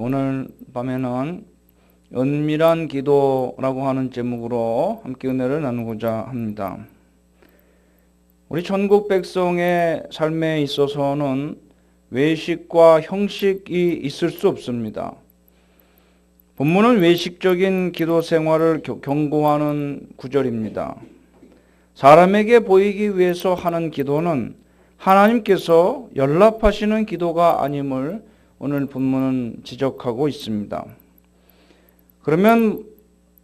오늘 밤에는 은밀한 기도라고 하는 제목으로 함께 은혜를 나누고자 합니다. 우리 전국 백성의 삶에 있어서는 외식과 형식이 있을 수 없습니다. 본문은 외식적인 기도 생활을 경고하는 구절입니다. 사람에게 보이기 위해서 하는 기도는 하나님께서 연락하시는 기도가 아님을 오늘 본문은 지적하고 있습니다. 그러면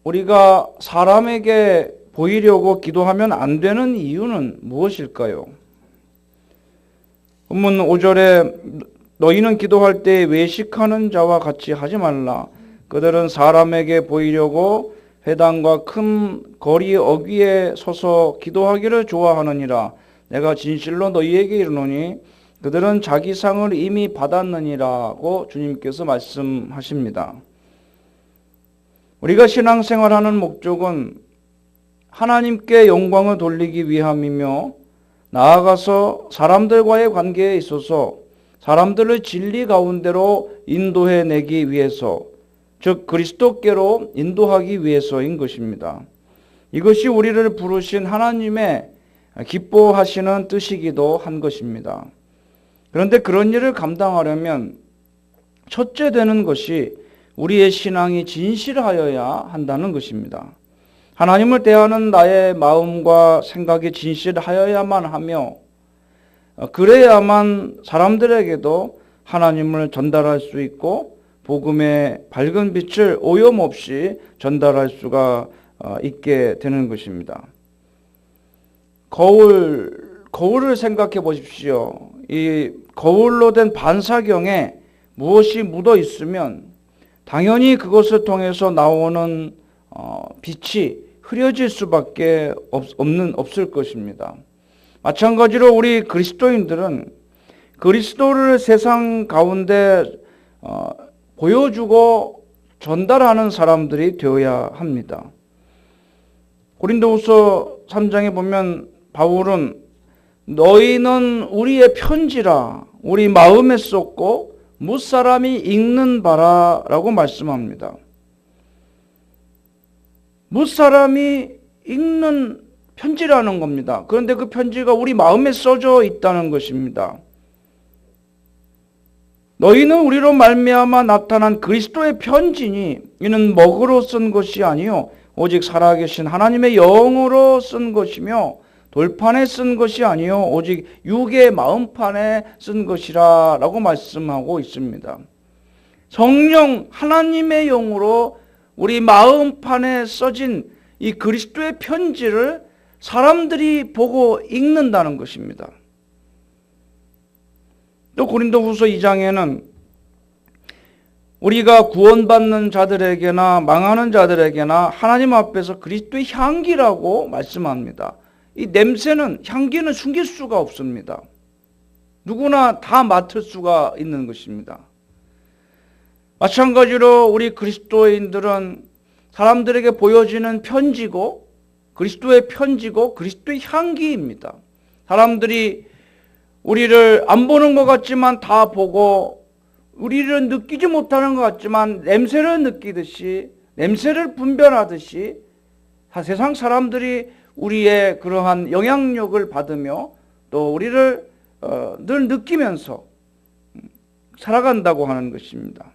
우리가 사람에게 보이려고 기도하면 안 되는 이유는 무엇일까요? 본문 5절에 너희는 기도할 때 외식하는 자와 같이 하지 말라. 그들은 사람에게 보이려고 회당과 큰 거리 어귀에 서서 기도하기를 좋아하느니라. 내가 진실로 너희에게 이르노니 그들은 자기 상을 이미 받았느니라고 주님께서 말씀하십니다. 우리가 신앙생활하는 목적은 하나님께 영광을 돌리기 위함이며 나아가서 사람들과의 관계에 있어서 사람들을 진리 가운데로 인도해 내기 위해서 즉 그리스도께로 인도하기 위해서인 것입니다. 이것이 우리를 부르신 하나님의 기뻐하시는 뜻이기도 한 것입니다. 그런데 그런 일을 감당하려면 첫째 되는 것이 우리의 신앙이 진실하여야 한다는 것입니다. 하나님을 대하는 나의 마음과 생각이 진실하여야만 하며 그래야만 사람들에게도 하나님을 전달할 수 있고 복음의 밝은 빛을 오염 없이 전달할 수가 어, 있게 되는 것입니다. 거울, 거울을 생각해 보십시오. 이 거울로 된 반사경에 무엇이 묻어 있으면 당연히 그것을 통해서 나오는 어, 빛이 흐려질 수밖에 없는 없을 것입니다. 마찬가지로 우리 그리스도인들은 그리스도를 세상 가운데 어, 보여주고 전달하는 사람들이 되어야 합니다. 고린도후서 3장에 보면 바울은 너희는 우리의 편지라 우리 마음에 쏟고 무사람이 읽는 바라라고 말씀합니다. 무사람이 읽는 편지라는 겁니다. 그런데 그 편지가 우리 마음에 써져 있다는 것입니다. 너희는 우리로 말미암아 나타난 그리스도의 편지니 이는 먹으로 쓴 것이 아니요 오직 살아계신 하나님의 영으로 쓴 것이며 돌판에 쓴 것이 아니요 오직 육의 마음판에 쓴 것이라라고 말씀하고 있습니다. 성령 하나님의 영으로 우리 마음판에 써진 이 그리스도의 편지를 사람들이 보고 읽는다는 것입니다. 또 고린도후서 2장에는 우리가 구원받는 자들에게나 망하는 자들에게나 하나님 앞에서 그리스도의 향기라고 말씀합니다. 이 냄새는 향기는 숨길 수가 없습니다. 누구나 다 맡을 수가 있는 것입니다. 마찬가지로 우리 그리스도인들은 사람들에게 보여지는 편지고 그리스도의 편지고 그리스도의 향기입니다. 사람들이 우리를 안 보는 것 같지만 다 보고 우리를 느끼지 못하는 것 같지만 냄새를 느끼듯이 냄새를 분별하듯이 세상 사람들이 우리의 그러한 영향력을 받으며 또 우리를 어, 늘 느끼면서 살아간다고 하는 것입니다.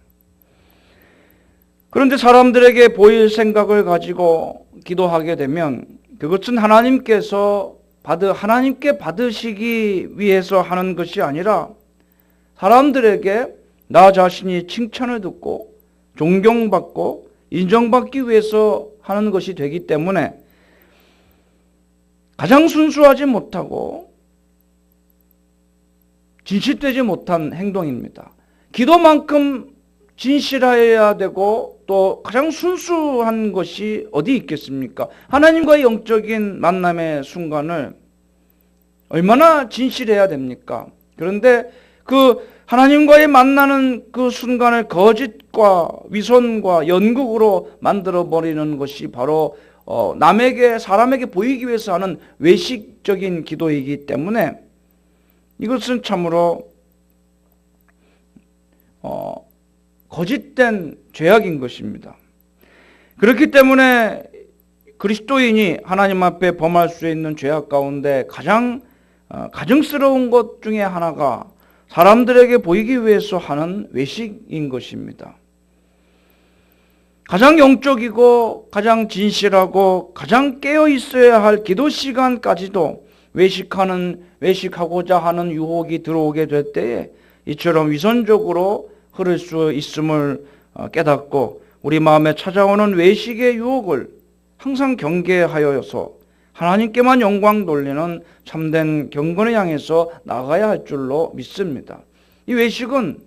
그런데 사람들에게 보일 생각을 가지고 기도하게 되면 그것은 하나님께서 받으 하나님께 받으시기 위해서 하는 것이 아니라 사람들에게 나 자신이 칭찬을 듣고 존경받고 인정받기 위해서 하는 것이 되기 때문에 가장 순수하지 못하고 진실되지 못한 행동입니다. 기도만큼 진실하여야 되고 또 가장 순수한 것이 어디 있겠습니까? 하나님과의 영적인 만남의 순간을 얼마나 진실해야 됩니까? 그런데 그 하나님과의 만나는 그 순간을 거짓과 위선과 연극으로 만들어 버리는 것이 바로 어, 남에게 사람에게 보이기 위해서 하는 외식적인 기도이기 때문에 이것은 참으로 어, 거짓된 죄악인 것입니다. 그렇기 때문에 그리스도인이 하나님 앞에 범할 수 있는 죄악 가운데 가장 어, 가증스러운 것 중에 하나가 사람들에게 보이기 위해서 하는 외식인 것입니다. 가장 영적이고 가장 진실하고 가장 깨어 있어야 할 기도 시간까지도 외식하는 외식하고자 하는 유혹이 들어오게 될 때에 이처럼 위선적으로 흐를 수 있음을 어, 깨닫고 우리 마음에 찾아오는 외식의 유혹을 항상 경계하여서 하나님께만 영광 돌리는 참된 경건을 향해서 나가야 할 줄로 믿습니다. 이 외식은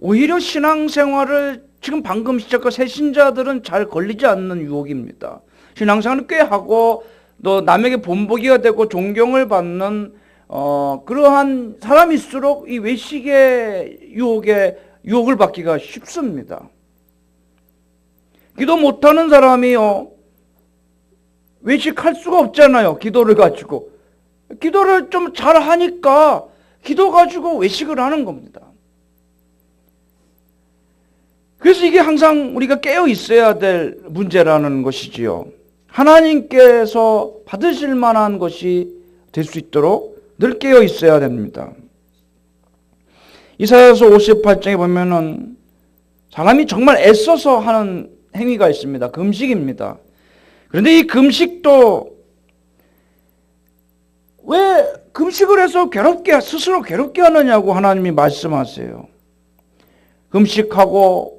오히려 신앙생활을 지금 방금 시작한 새신자들은 잘 걸리지 않는 유혹입니다. 신앙생활을 꽤 하고 또 남에게 본보기가 되고 존경을 받는 어, 그러한 사람일수록 이 외식의 유혹에 유혹을 받기가 쉽습니다. 기도 못하는 사람이요. 외식할 수가 없잖아요. 기도를 가지고. 기도를 좀 잘 하니까 기도 가지고 외식을 하는 겁니다. 그래서 이게 항상 우리가 깨어 있어야 될 문제라는 것이지요. 하나님께서 받으실 만한 것이 될 수 있도록 늘 깨어 있어야 됩니다. 이사야서 58장에 보면은 사람이 정말 애써서 하는 행위가 있습니다. 금식입니다. 그런데 이 금식도 왜 금식을 해서 괴롭게 스스로 괴롭게 하느냐고 하나님이 말씀하세요. 금식하고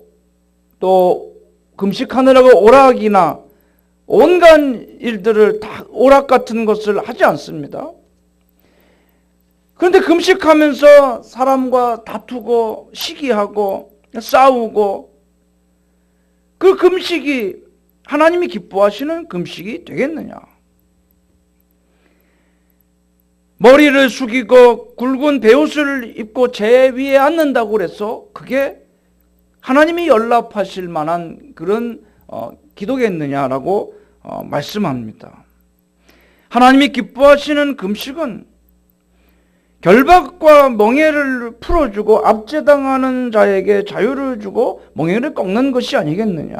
또 금식하느라고 오락이나 온갖 일들을 다 오락 같은 것을 하지 않습니다. 그런데 금식하면서 사람과 다투고 시기하고 싸우고 그 금식이 하나님이 기뻐하시는 금식이 되겠느냐? 머리를 숙이고 굵은 베옷을 입고 제 위에 앉는다고 그래서 그게 하나님이 연락하실 만한 그런 어, 기도겠느냐라고 어, 말씀합니다. 하나님이 기뻐하시는 금식은 결박과 멍해를 풀어주고 압제당하는 자에게 자유를 주고 멍해를 꺾는 것이 아니겠느냐.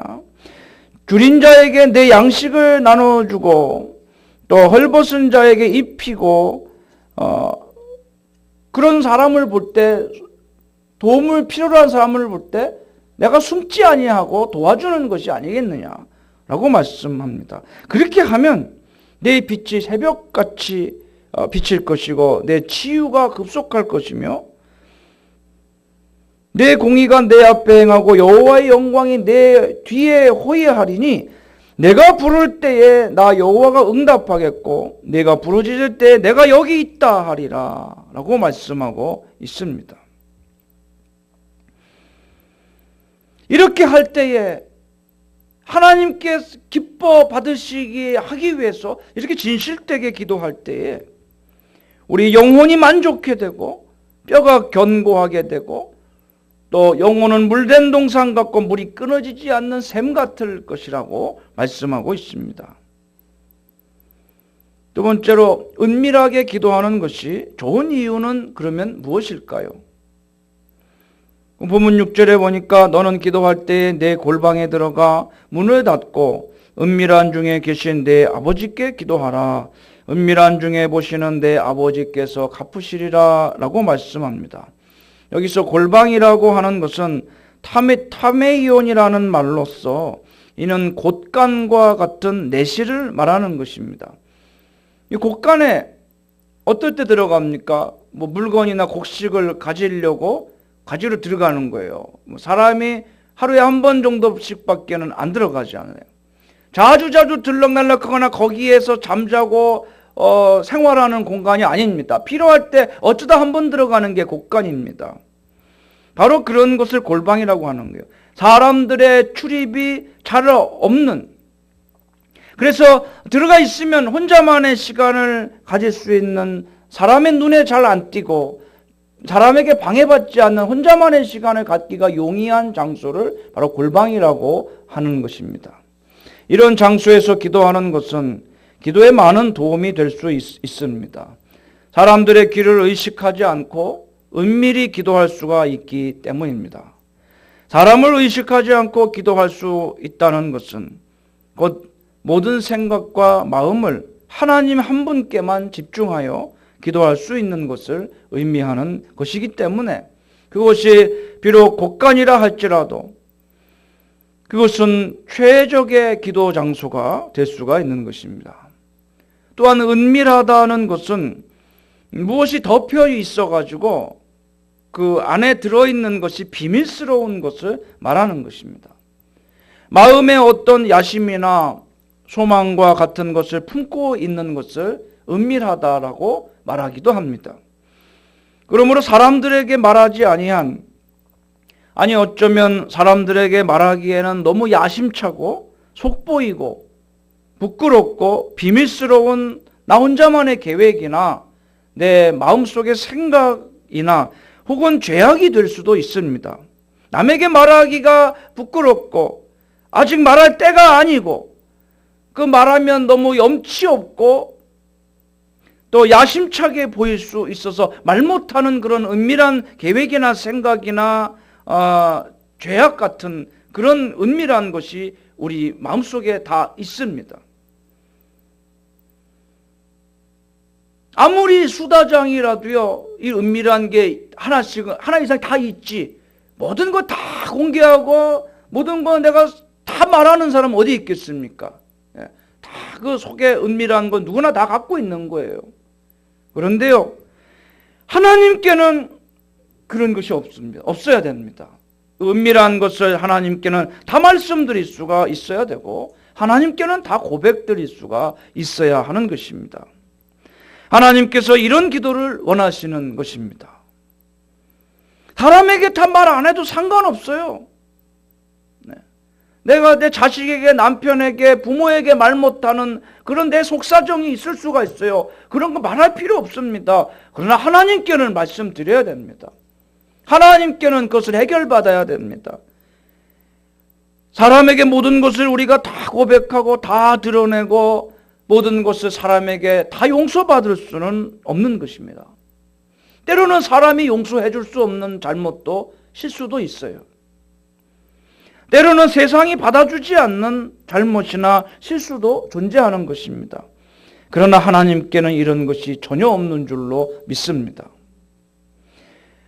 줄인 자에게 내 양식을 나눠주고 또 헐벗은 자에게 입히고 어, 그런 사람을 볼 때 도움을 필요로 한 사람을 볼때 내가 숨지 아니하고 도와주는 것이 아니겠느냐라고 말씀합니다. 그렇게 하면 내 빛이 새벽같이 어, 비칠 것이고 내 치유가 급속할 것이며 내 공의가 내 앞에 행하고 여호와의 영광이 내 뒤에 호위하리니 내가 부를 때에 나 여호와가 응답하겠고 내가 부르짖을 때에 내가 여기 있다 하리라 라고 말씀하고 있습니다. 이렇게 할 때에 하나님께 기뻐 받으시기 하기 위해서 이렇게 진실되게 기도할 때에 우리 영혼이 만족해 되고 뼈가 견고하게 되고 또 영혼은 물된 동상 같고 물이 끊어지지 않는 샘 같을 것이라고 말씀하고 있습니다. 두 번째로 은밀하게 기도하는 것이 좋은 이유는 그러면 무엇일까요? 본문 6절에 보니까 너는 기도할 때에 내 골방에 들어가 문을 닫고 은밀한 중에 계신 내 아버지께 기도하라. 은밀한 중에 보시는 내 아버지께서 갚으시리라 라고 말씀합니다. 여기서 골방이라고 하는 것은 타메, 타메이온이라는 말로써 이는 곳간과 같은 내실을 말하는 것입니다. 이 곳간에 어떨 때 들어갑니까? 뭐 물건이나 곡식을 가지려고 가지러 들어가는 거예요. 뭐 사람이 하루에 한 번 정도씩밖에는 안 들어가지 않아요. 자주 자주 들락날락하거나 거기에서 잠자고 어, 생활하는 공간이 아닙니다. 필요할 때 어쩌다 한 번 들어가는 게 곳간입니다. 바로 그런 것을 골방이라고 하는 거예요. 사람들의 출입이 잘 없는 그래서 들어가 있으면 혼자만의 시간을 가질 수 있는 사람의 눈에 잘 안 띄고 사람에게 방해받지 않는 혼자만의 시간을 갖기가 용이한 장소를 바로 골방이라고 하는 것입니다. 이런 장소에서 기도하는 것은 기도에 많은 도움이 될 수 있습니다. 사람들의 길을 의식하지 않고 은밀히 기도할 수가 있기 때문입니다. 사람을 의식하지 않고 기도할 수 있다는 것은 곧 모든 생각과 마음을 하나님 한 분께만 집중하여 기도할 수 있는 것을 의미하는 것이기 때문에 그것이 비록 곳간이라 할지라도 그것은 최적의 기도 장소가 될 수가 있는 것입니다. 또한 은밀하다는 것은 무엇이 덮여 있어 가지고 그 안에 들어 있는 것이 비밀스러운 것을 말하는 것입니다. 마음에 어떤 야심이나 소망과 같은 것을 품고 있는 것을 은밀하다라고 말하기도 합니다. 그러므로 사람들에게 말하지 아니한 아니 어쩌면 사람들에게 말하기에는 너무 야심차고 속보이고 부끄럽고 비밀스러운 나 혼자만의 계획이나 내 마음속의 생각이나 혹은 죄악이 될 수도 있습니다. 남에게 말하기가 부끄럽고 아직 말할 때가 아니고 그 말하면 너무 염치 없고 또 야심차게 보일 수 있어서 말 못하는 그런 은밀한 계획이나 생각이나 어, 죄악 같은 그런 은밀한 것이 우리 마음속에 다 있습니다. 아무리 수다장이라도요, 이 은밀한 게 하나씩, 하나 이상 다 있지. 모든 거 다 공개하고, 모든 거 내가 다 말하는 사람 어디 있겠습니까? 예, 다그 속에 은밀한 건 누구나 다 갖고 있는 거예요. 그런데요, 하나님께는 그런 것이 없습니다. 없어야 됩니다. 은밀한 것을 하나님께는 다 말씀드릴 수가 있어야 되고 하나님께는 다 고백드릴 수가 있어야 하는 것입니다. 하나님께서 이런 기도를 원하시는 것입니다. 사람에게 다 말 안 해도 상관없어요. 네. 내가 내 자식에게, 남편에게, 부모에게 말 못하는 그런 내 속사정이 있을 수가 있어요. 그런 거 말할 필요 없습니다. 그러나 하나님께는 말씀드려야 됩니다. 하나님께는 그것을 해결받아야 됩니다. 사람에게 모든 것을 우리가 다 고백하고 다 드러내고 모든 것을 사람에게 다 용서받을 수는 없는 것입니다. 때로는 사람이 용서해 줄 수 없는 잘못도 실수도 있어요. 때로는 세상이 받아주지 않는 잘못이나 실수도 존재하는 것입니다. 그러나 하나님께는 이런 것이 전혀 없는 줄로 믿습니다.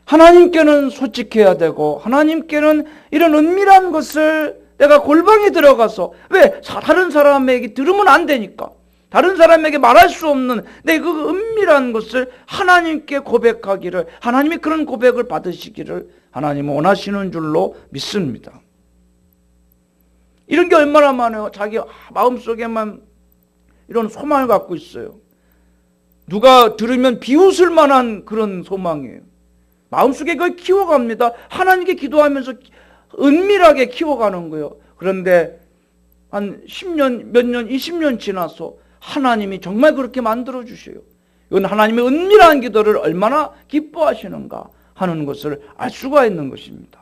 하나님께는 솔직해야 되고 하나님께는 이런 은밀한 것을 내가 골방에 들어가서 왜 다른 사람에게 들으면 안 되니까 다른 사람에게 말할 수 없는 내 그 은밀한 것을 하나님께 고백하기를 하나님이 그런 고백을 받으시기를 하나님은 원하시는 줄로 믿습니다. 이런 게 얼마나 많아요. 자기 마음속에만 이런 소망을 갖고 있어요. 누가 들으면 비웃을 만한 그런 소망이에요. 마음속에 그걸 키워갑니다. 하나님께 기도하면서 은밀하게 키워가는 거예요. 그런데 한 10년, 몇 년, 20년 지나서 하나님이 정말 그렇게 만들어 주셔요. 이건 하나님의 은밀한 기도를 얼마나 기뻐하시는가 하는 것을 알 수가 있는 것입니다.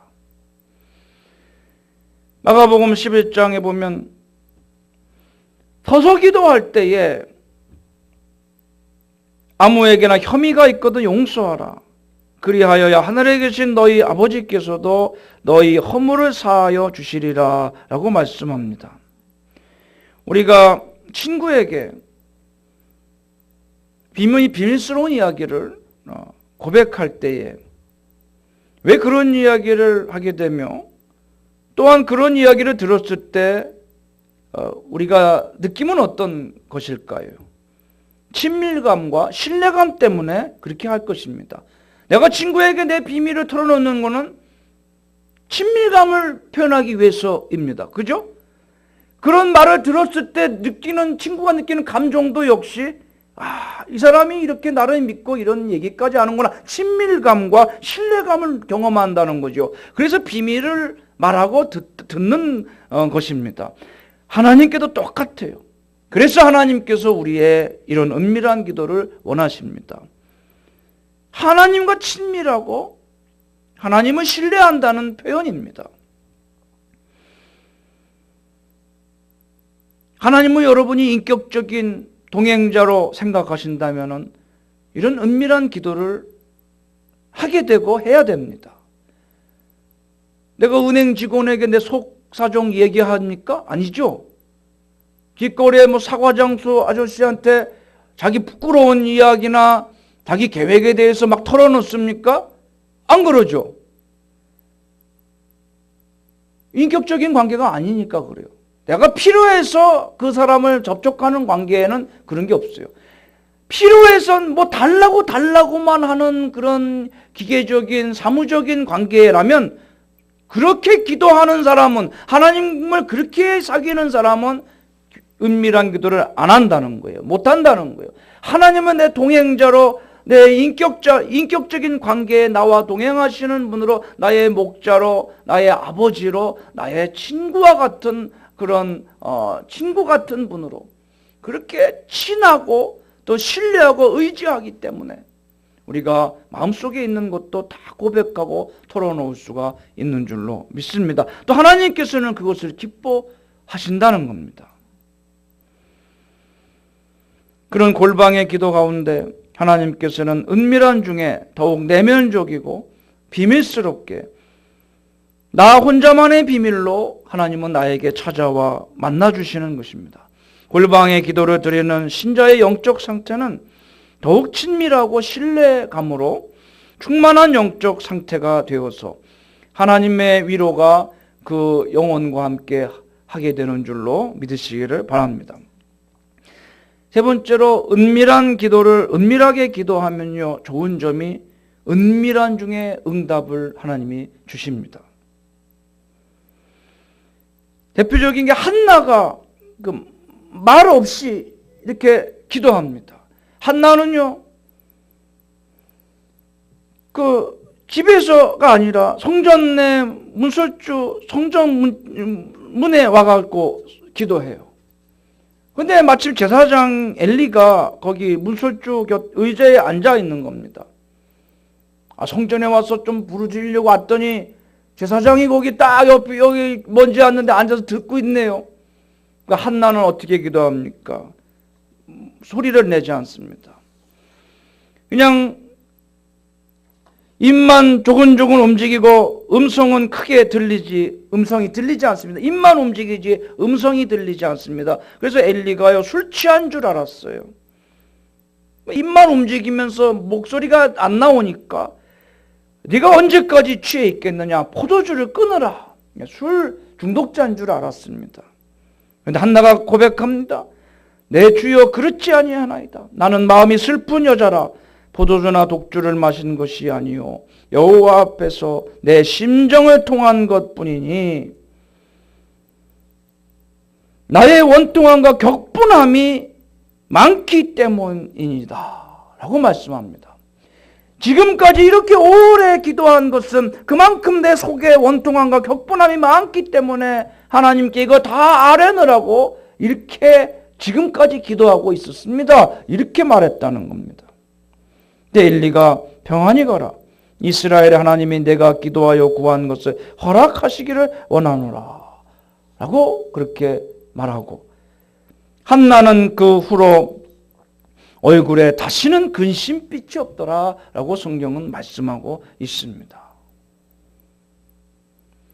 마가복음 11장에 보면 서서 기도할 때에 아무에게나 혐의가 있거든 용서하라. 그리하여야 하늘에 계신 너희 아버지께서도 너희 허물을 사하여 주시리라 라고 말씀합니다. 우리가 친구에게 비밀, 비밀스러운 이야기를 어, 고백할 때에 왜 그런 이야기를 하게 되며 또한 그런 이야기를 들었을 때 어, 우리가 느낌은 어떤 것일까요? 친밀감과 신뢰감 때문에 그렇게 할 것입니다. 내가 친구에게 내 비밀을 털어놓는 것은 친밀감을 표현하기 위해서입니다. 그죠? 그런 말을 들었을 때 느끼는, 친구가 느끼는 감정도 역시, 아, 이 사람이 이렇게 나를 믿고 이런 얘기까지 하는구나. 친밀감과 신뢰감을 경험한다는 거죠. 그래서 비밀을 말하고 듣, 는 어, 것입니다. 하나님께도 똑같아요. 그래서 하나님께서 우리의 이런 은밀한 기도를 원하십니다. 하나님과 친밀하고 하나님을 신뢰한다는 표현입니다. 하나님은 여러분이 인격적인 동행자로 생각하신다면 이런 은밀한 기도를 하게 되고 해야 됩니다. 내가 은행 직원에게 내 속 사정 얘기합니까? 아니죠. 길거리에 뭐 사과장수 아저씨한테 자기 부끄러운 이야기나 자기 계획에 대해서 막 털어놓습니까? 안 그러죠. 인격적인 관계가 아니니까 그래요. 내가 필요해서 그 사람을 접촉하는 관계에는 그런 게 없어요. 필요해선 뭐 달라고 달라고만 하는 그런 기계적인 사무적인 관계라면 그렇게 기도하는 사람은 하나님을 그렇게 사귀는 사람은 은밀한 기도를 안 한다는 거예요. 못 한다는 거예요. 하나님은 내 동행자로 내 인격자 인격적인 관계에 나와 동행하시는 분으로 나의 목자로 나의 아버지로 나의 친구와 같은 그런 어, 친구 같은 분으로 그렇게 친하고 또 신뢰하고 의지하기 때문에 우리가 마음속에 있는 것도 다 고백하고 털어놓을 수가 있는 줄로 믿습니다. 또 하나님께서는 그것을 기뻐하신다는 겁니다. 그런 골방의 기도 가운데 하나님께서는 은밀한 중에 더욱 내면적이고 비밀스럽게 나 혼자만의 비밀로 하나님은 나에게 찾아와 만나 주시는 것입니다. 골방의 기도를 드리는 신자의 영적 상태는 더욱 친밀하고 신뢰감으로 충만한 영적 상태가 되어서 하나님의 위로가 그 영혼과 함께 하게 되는 줄로 믿으시기를 바랍니다. 세 번째로 은밀한 기도를 은밀하게 기도하면요 좋은 점이 은밀한 중에 응답을 하나님이 주십니다. 대표적인 게 한나가 그 말 없이 이렇게 기도합니다. 한나는요, 그 집에서가 아니라 성전 내 문설주 성전 문, 문에 와갖고 기도해요. 근데 마침 제사장 엘리가 거기 문설주 곁 의자에 앉아 있는 겁니다. 아, 성전에 와서 좀 부르짖으려고 왔더니 제사장이 거기 딱 옆에 여기 먼지 앉는데 앉아서 듣고 있네요. 그 한나는 어떻게 기도합니까? 소리를 내지 않습니다. 그냥 입만 조근조근 움직이고 음성은 크게 들리지 음성이 들리지 않습니다. 입만 움직이지 음성이 들리지 않습니다. 그래서 엘리가요 술 취한 줄 알았어요. 입만 움직이면서 목소리가 안 나오니까 네가 언제까지 취해 있겠느냐? 포도주를 끊어라. 술 중독자인 줄 알았습니다. 그런데 한나가 고백합니다. 내 주여 그렇지 아니하나이다. 나는 마음이 슬픈 여자라 포도주나 독주를 마신 것이 아니요 여호와 앞에서 내 심정을 통한 것뿐이니 나의 원통함과 격분함이 많기 때문이니다. 라고 말씀합니다. 지금까지 이렇게 오래 기도한 것은 그만큼 내 속에 원통함과 격분함이 많기 때문에 하나님께 이거 다 아뢰느라고 이렇게 지금까지 기도하고 있었습니다. 이렇게 말했다는 겁니다. 때 엘리가 평안히 가라. 이스라엘의 하나님이 내가 기도하여 구한 것을 허락하시기를 원하노라. 라고 그렇게 말하고 한나는 그 후로 얼굴에 다시는 근심빛이 없더라 라고 성경은 말씀하고 있습니다.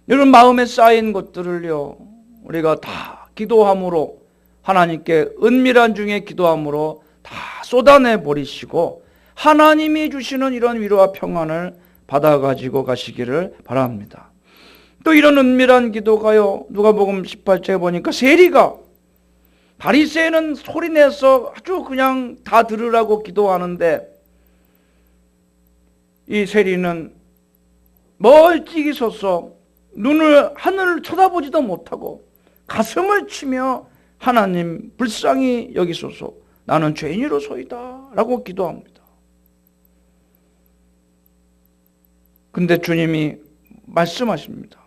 여러분 마음에 쌓인 것들을요 우리가 다 기도함으로 하나님께 은밀한 중에 기도함으로 다 쏟아내 버리시고 하나님이 주시는 이런 위로와 평안을 받아 가지고 가시기를 바랍니다. 또 이런 은밀한 기도가요. 누가복음 18절에 보니까 세리가 바리새인은 소리 내서 아주 그냥 다 들으라고 기도하는데 이 세리는 멀찍이 서서 눈을 하늘을 쳐다보지도 못하고 가슴을 치며 하나님 불쌍히 여기소서 나는 죄인으로소이다 라고 기도합니다. 근데 주님이 말씀하십니다.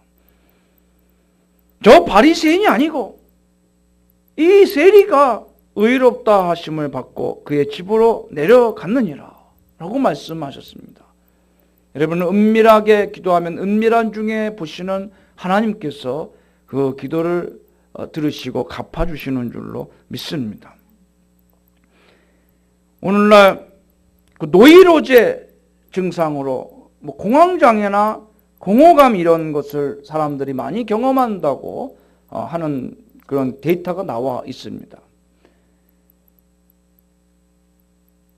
저 바리새인이 아니고 이 세리가 의롭다 하심을 받고 그의 집으로 내려갔느니라 라고 말씀하셨습니다. 여러분 은밀하게 기도하면 은밀한 중에 보시는 하나님께서 그 기도를 어, 들으시고 갚아주시는 줄로 믿습니다. 오늘날 그 노이로제 증상으로 뭐 공황장애나 공허감 이런 것을 사람들이 많이 경험한다고 어, 하는 그런 데이터가 나와 있습니다.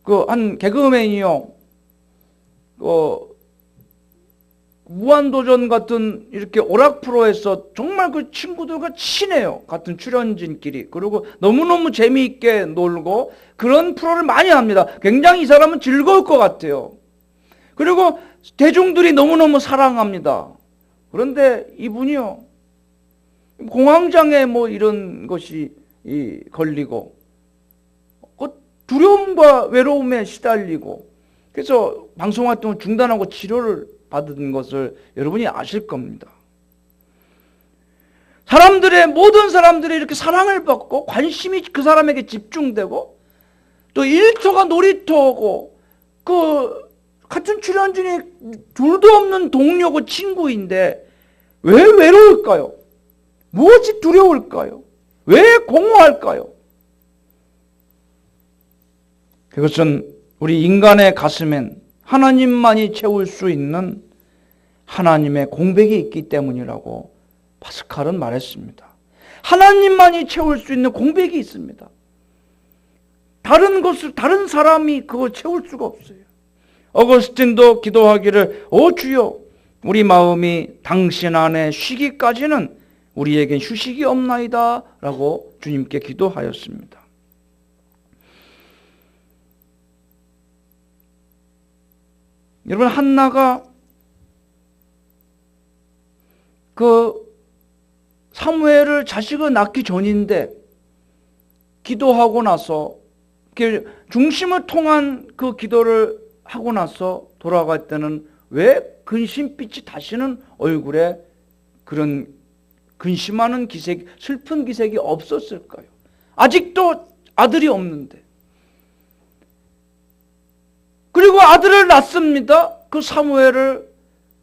그 한 개그맨이요. 그 무한도전 같은 이렇게 오락 프로에서 정말 그 친구들과 친해요. 같은 출연진끼리. 그리고 너무너무 재미있게 놀고 그런 프로를 많이 합니다. 굉장히 이 사람은 즐거울 것 같아요. 그리고 대중들이 너무너무 사랑합니다. 그런데 이분이요. 공황장애 뭐 이런 것이 이 걸리고 그 두려움과 외로움에 시달리고 그래서 방송 활동을 중단하고 치료를 받은 것을 여러분이 아실 겁니다. 사람들의 모든 사람들이 이렇게 사랑을 받고 관심이 그 사람에게 집중되고 또 일터가 놀이터고 그 같은 출연진이 둘도 없는 동료고 친구인데 왜 외로울까요? 무엇이 두려울까요? 왜 공허할까요? 그것은 우리 인간의 가슴엔 하나님만이 채울 수 있는 하나님의 공백이 있기 때문이라고 파스칼은 말했습니다. 하나님만이 채울 수 있는 공백이 있습니다. 다른 것을 다른 사람이 그걸 채울 수가 없어요. 어거스틴도 기도하기를 오 주여 우리 마음이 당신 안에 쉬기까지는 우리에겐 휴식이 없나이다 라고 주님께 기도하였습니다. 여러분 한나가 그 사무엘을 자식을 낳기 전인데 기도하고 나서 중심을 통한 그 기도를 하고 나서 돌아갈 때는 왜 근심빛이 다시는 얼굴에 그런 근심하는 기색, 슬픈 기색이 없었을까요? 아직도 아들이 없는데. 그리고 아들을 낳습니다. 그 사무엘을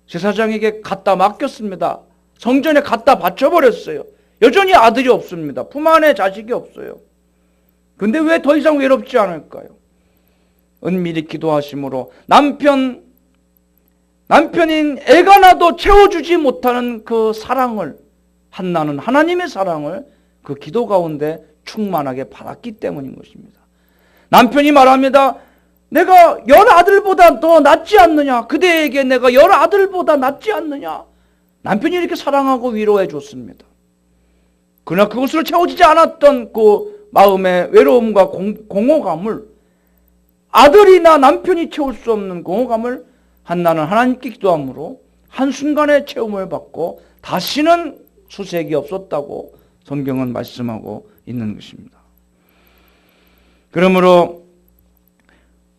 제사장에게 갖다 맡겼습니다. 성전에 갖다 바쳐버렸어요. 여전히 아들이 없습니다. 품 안에 자식이 없어요. 근데 왜 더 이상 외롭지 않을까요? 은밀히 기도하심으로 남편, 남편인 애가 나도 채워주지 못하는 그 사랑을, 한나는 하나님의 사랑을 그 기도 가운데 충만하게 받았기 때문인 것입니다. 남편이 말합니다. 내가 열 아들보다 더 낫지 않느냐? 그대에게 내가 열 아들보다 낫지 않느냐? 남편이 이렇게 사랑하고 위로해 줬습니다. 그러나 그것을 채워지지 않았던 그 마음의 외로움과 공, 공허감을 아들이나 남편이 채울 수 없는 공허감을 한나는 하나님께 기도함으로 한순간에 체험을 받고 다시는 수색이 없었다고 성경은 말씀하고 있는 것입니다. 그러므로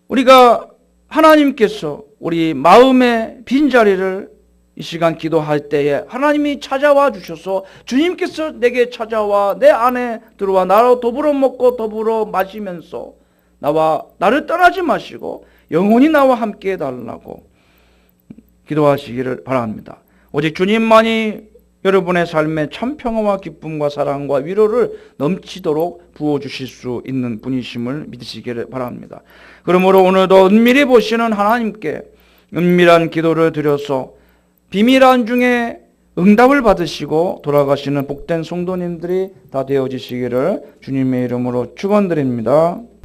우리가 하나님께서 우리 마음의 빈자리를 이 시간 기도할 때에 하나님이 찾아와 주셔서 주님께서 내게 찾아와 내 안에 들어와 나로 더불어 먹고 더불어 마시면서 나와 나를 떠나지 마시고 영원히 나와 함께 해달라고 기도하시기를 바랍니다. 오직 주님만이 여러분의 삶에 참 평화와 기쁨과 사랑과 위로를 넘치도록 부어주실 수 있는 분이심을 믿으시기를 바랍니다. 그러므로 오늘도 은밀히 보시는 하나님께 은밀한 기도를 드려서 비밀한 중에 응답을 받으시고 돌아가시는 복된 성도님들이 다 되어지시기를 주님의 이름으로 축원드립니다.